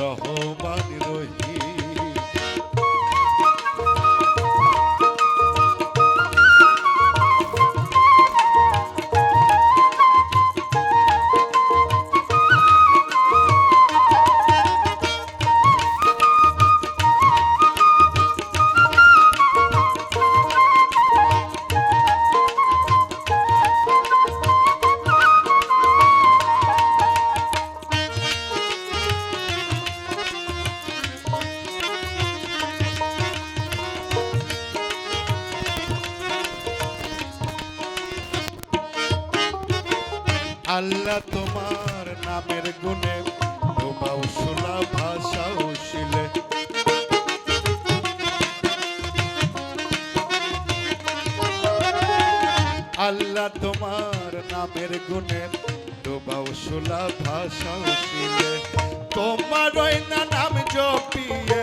রহমান আল্লাহ তোমার নামের গুণে ডোবাও শোলা ভাষাও শিলে। আল্লাহ তোমার নামের গুণে ডোবাও শোলা ভাষাও শিলে। তোমার না নাম জপিয়ে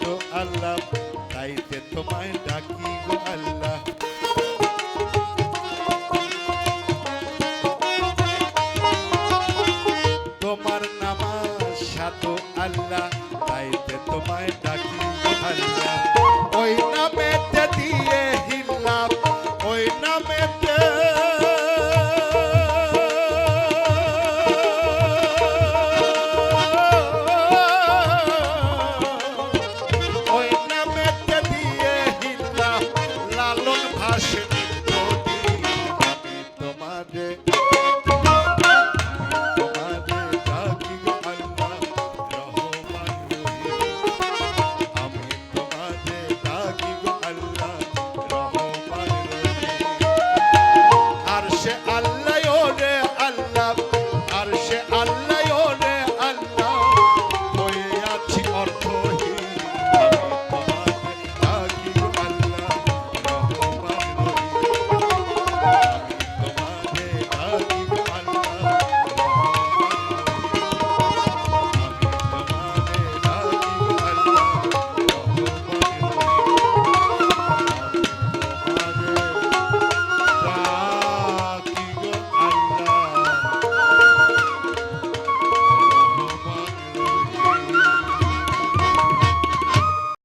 তো আল্লাহ, তাই তোমায় ডাকি গো আল্লাহ। তোমার নামা সাত আল্লাহ তাইতে তোমায় ডাকি গো আল্লাহ।